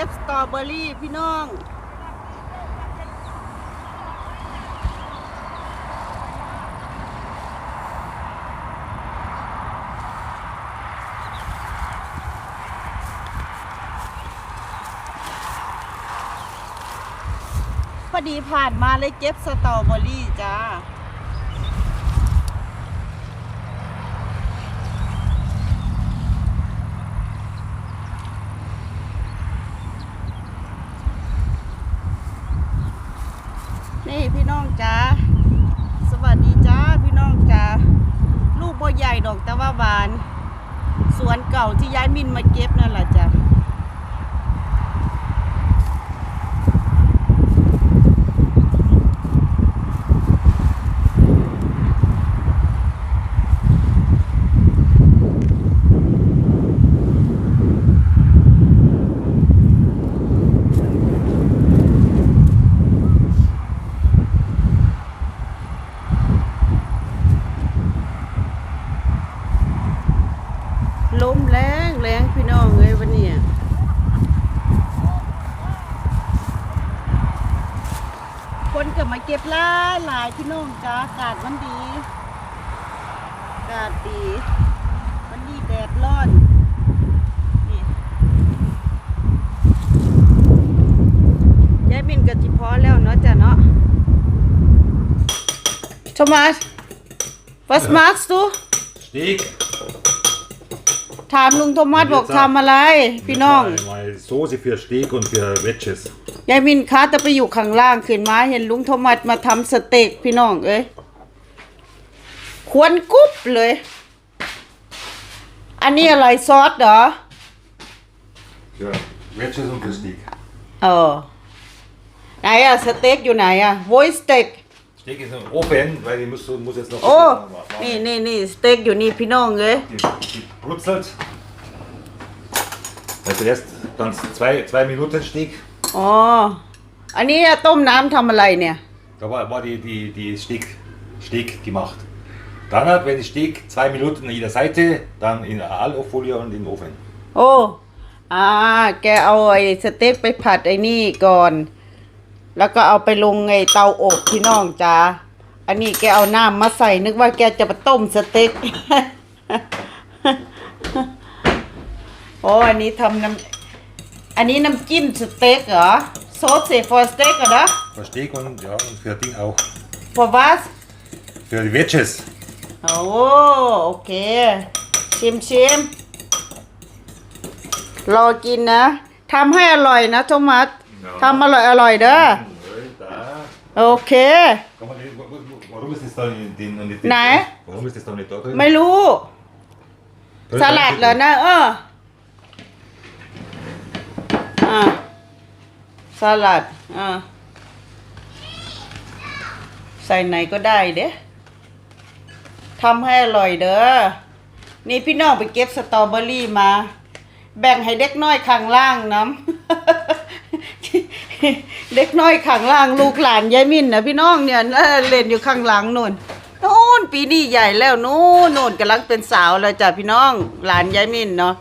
ก็บสตรอเบอรี่พี่น้องพอดีผ่านมาเลยเก็บสตรอเบอรี่จ้า นี่พี่น้องจ้า สวัสดีจ้าพี่น้องจ้า ลูกบ่ใหญ่ ดอกแต่ว่าบาน สวนเก่าที่ย้ายมินมาเก็บนั่นแหละจ้ะ ลมแรงแรงพี่น้องเลยวันเนี้ยคน ก็มาเก็บหลายหลายพี่น้องจ้าอากาศมันดีอากาศดี มันดีแดดร้อนนี่ยายบินกับจิพอแล้วเนาะจ้ะเนาะโทมัส was machst du Steak. ถามลุงโทมัสบอกทำอะไร พี่น้อง Mal Soße für Steak und für Wedges. ยายมินคะจะไปอยู่ข้างล่างขึ้นมา เห็นลุงโทมัสมาทำสเต็กพี่น้องเอ้ยควนกรุบเลย อันนี้อะไรซอสเหรอ Für Wedges und für Steak. เออไหนอะสเต็กอยู่ไหนอะโวยสเต็ก Steak ist im Ofen, weil ich muss, muss jetzt noch โอ้ warten. นี่นี่นี่สเต็กอยู่นี่พี่น้องเอ้ย Die, die brutzelt. Also erst dann zwei, zwei Minuten Steak. อ๋อ อันนี้ต้มน้ำทำอะไรเนี่ย Da war, war die, die, die Steak, Steak gemacht. Dann hat, wenn die Steak zwei Minuten an jeder Seite, dann in Alufolie und in den Ofen. โอ้ อ่า แกเอาไอ้สเต็กไปผัดไอ้นี่ก่อน แล้วก็เอาไปลงไอ้เตาอบพี่น้องจ้าอันนี้แกเอาน้ำมาใส่นึกว่าแกจะมาต้มสเต็กโอ้อันนี้ทำน้ำอันนี้น้ำจิ้มสเต็กเหรอโซสเซฟอร์สเต็กเหรอ Für Steak und, ja, und für Ding auch. for was Für die Wedges. โอ้โอเค ชิมชิมรอกินนะทำให้อร่อยนะโทมัส ทำอร่อยอร่อยเด้อ Da. โอเค Kann man nicht- Warum ist das da nicht in, in, in, Nein. Warum ist das da nicht da drin? ไม่รู้ สลัดเหรอนะเอออ่าสลัดอ่าใส่ไหนก็ได้เด้ทำให้อร่อยเด้อ นี่พี่น้องไปเก็บสตรอเบอรี่มา แบ่งให้เด็กน้อยข้างล่างน้ำ เด็กน้อยข้างล่างลูกหลานยายมินนะพี่น้องเนี่ยเล่นอยู่ข้างหลังนู่นนู่นปีนี้ใหญ่แล้วนู่นนู่นกำลังเป็นสาวแล้วจ้ะพี่น้อง หลานยายมินเนาะ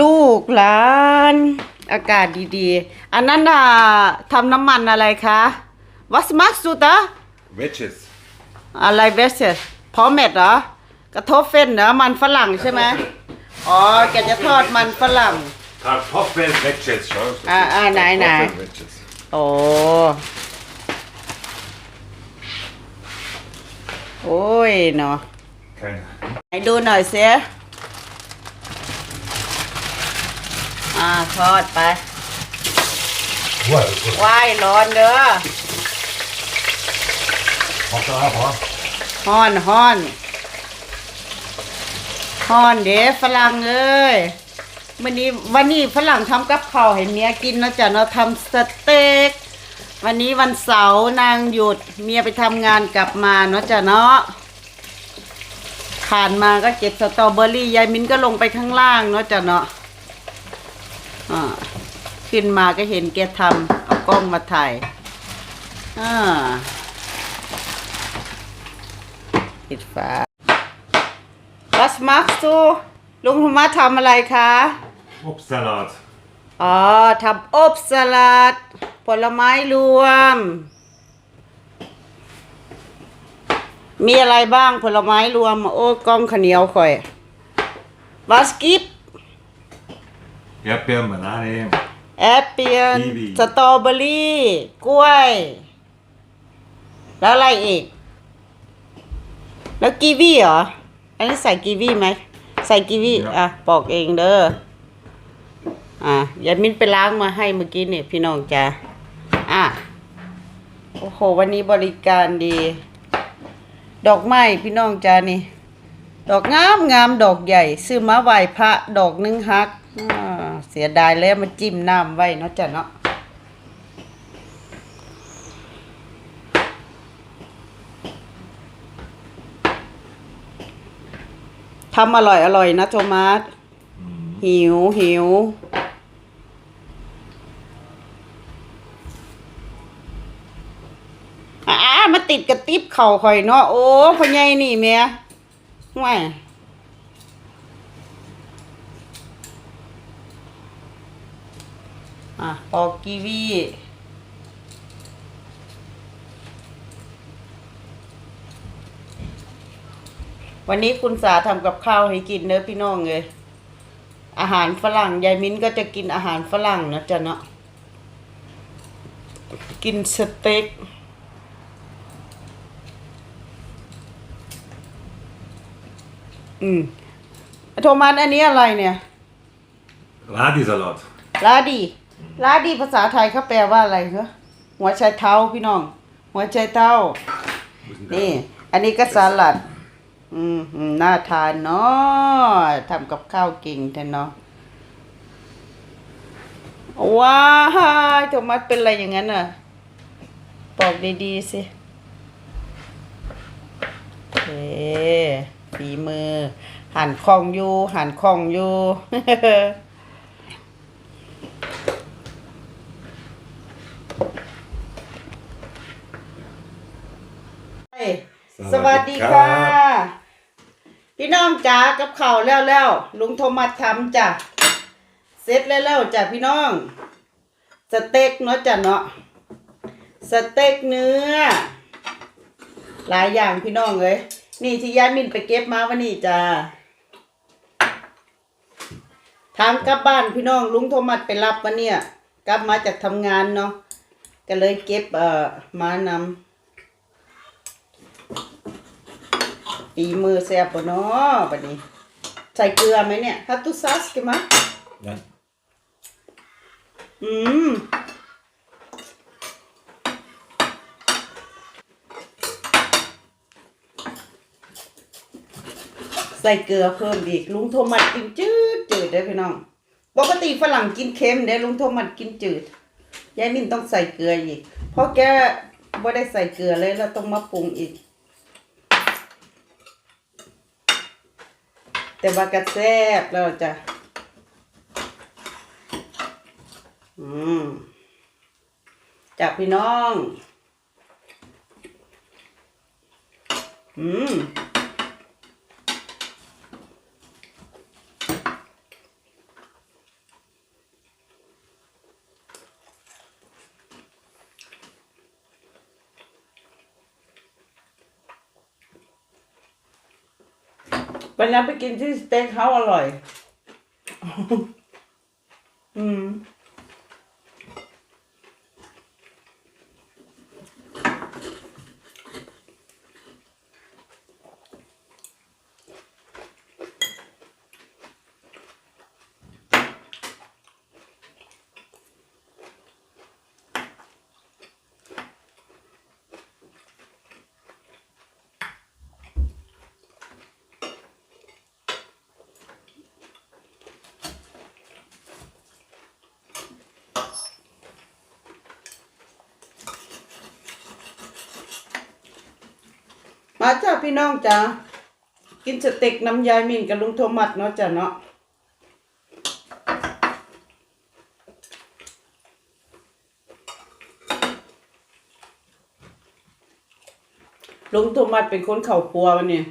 ลูกหลานอากาศดีๆ อันนั้นน่ะทำน้ำมันอะไรคะ Was machst du da Wedges. อะไรเวสเซสพอเม็ดเหรอ กระทบเฟ้นเหรอ มันฝรั่งใช่ไหมอ๋อ แกจะทอดมันฝรั่ง Kartoffel Wedges, schau. Ah, ah, nein, nein. Kartoffel Wedges. โอ้ โอ้ยเนาะ Keine. ไหนดูหน่อยเสียอ่าทอดไป Wow, ว่ายร้อนเด้อ Mach da ab, ha? ฮ้อนฮ้อนฮ้อนเด้ฝรั่งเอ้ยวันนี้วันนี้ฝรั่งทำกับข้าวให้เมียกินเนาะจ้ะเนาะทำสเต็กวันนี้วันเสาร์นางหยุดเมียไปทำงานกลับมาเนาะจ้ะเนาะผ่านมาก็เก็บสตรอเบอรี่ยายมิ้นก็ลงไปข้างล่างเนาะจ้ะเนาะขึ้นมาก็เห็นแกทำเอากล้องมาถ่ายอ่า ปิดฝา Was machst du ลุงธรรมะทำอะไรคะ Obstsalat. อ๋อทำอบสลัด ผลไม้รวม มีอะไรบ้างผลไม้รวม โอ้กล้องข้าวเหนียวข่อย Was gibt Erdbeeren, Banane, แอปเปียนกีวีสตรอเบอรี่ กล้วย แล้วอะไรอีก แล้วกีวีเหรอ อันนี้ใส่กีวีไหม ใส่กีวีอะบอกเองเด้อ อะยายมิ้นไปล้างมาให้เมื่อกี้เนี่ยพี่น้องจ้าอะ โอ้โห วันนี้บริการดี ดอกไม้พี่น้องจ้านี่ ดอกงามงามดอกใหญ่ ซื้อมาไหว้พระดอกหนึงฮักอ่าเสียดายแล้วมาจิ้มน้ำไว้เนาะจ้ะเนาะ ทำอร่อยอร่อยนะโทมัสหิวหิวอ่ามาติดกระติบเข่าข่อยเนาะโอ้พ่อใหญ่นี่แม่ห่วยอะปอกกีวี วันนี้คุณสาทำกับข้าวให้กินเนอะพี่น้องเลยอาหารฝรั่งยายมิ้นก็จะกินอาหารฝรั่งนะจ๊ะเนาะกินสเต็กอืมโทมัสอันนี้อะไรเนี่ย Radisalat. ลาดีลาดีภาษาไทยเขาแปลว่าอะไรเหรอหัวใจเท้าพี่น้อง หัวใจเท้า Wo ist denn นี่ der? อันนี้ก็สลัด อืมน่าทานเนาะทำกับข้าวเก่งแท้เนาะว้ายโทมัสเป็นอะไรอย่างนั้นอะบอกดีๆสิเอฝีมือ หั่นคองอยู่ หั่นคองอยู่สวัสดีค่ะ พี่น้องจ๋ากับเข้าแล้วแล้วลุงโทมัสทำจ้ะเสร็จแล้วแล้วจ้ะพี่น้อง สเต็กเนาะจ้ะเนาะสเต็กเนื้อ หลายอย่างพี่น้องเลยนี่ที่ยายมินไปเก็บมาวันนี้จ้ะทางกลับบ้านพี่น้องลุงโทมัสไปรับวันเนี่ย กลับมาจากทำงานเนาะก็เลยเก็บเอ่อมานำ ปีมือแซ่บปะเนาะบัดนี้ ใส่เกลือไหมเนี่ยฮัตตุซัสกันมา Nein. อืม ใส่เกลือเพิ่มอีก ลุงโทมัสกินจืดจืดเด้อพี่น้อง ปกติฝรั่งกินเค็มเด้อลุงโทมัสกินจืด ยายมินต้องใส่เกลืออีก เพราะแกบ่ได้ใส่เกลือเลยแล้วต้องมาปรุงอีก แต่ว่ากระแซบแล้วจ้ะอืมจากพี่น้อง อืม วันนั้นไปกินที่สเต็กเฮาส์อร่อย อืม มาจ้าพี่น้องจ้ากินสเต็กน้ำยายมินกับลุงโทมัสเนาะจ้าเนาะลุงโทมัสเป็นคนเข่าปัววันนี้